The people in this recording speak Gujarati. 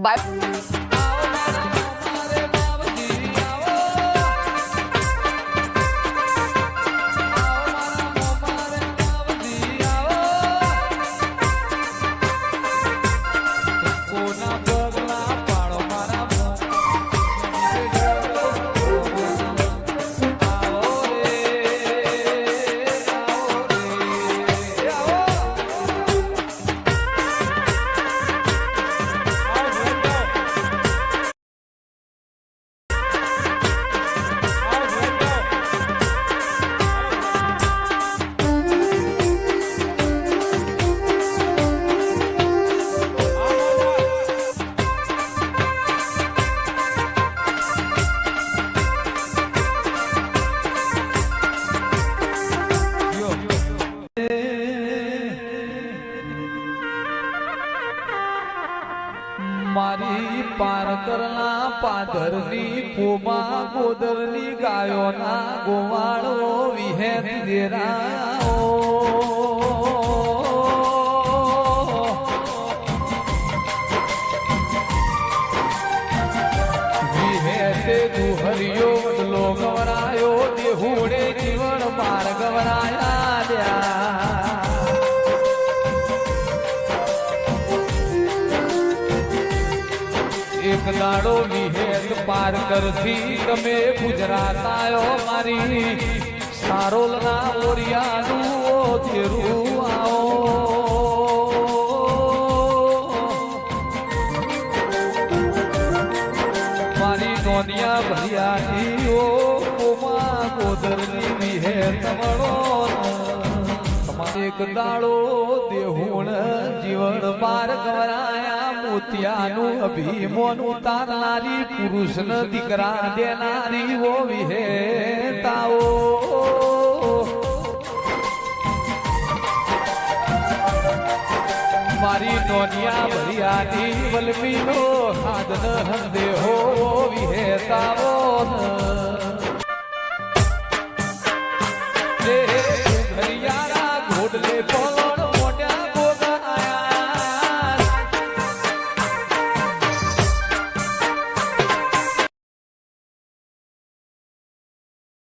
Bye. મારી પારકરના પાદરની પોમા ગોદરની ગાયોના ગોવાળો વિહેત દેરાઓ એક દાડો વિહેત પાર કરથી તમે ગુજરાત આવ્યો મારી સારોલના ઓરિયાનું ઓ થેરું આવો. ભરિયાની ઓ કોમા ગોદરની વિહેત મળો એક દાડો દેહુણ જીવન પાર કરાયા મોતિયાનું અભિમોન ઉતારનારી પુરુષન દીકરા દેનારી ઓ વિહેતાઓ મારી નોનિયા ભરિયાની વલમીનો સાધન હંદે હો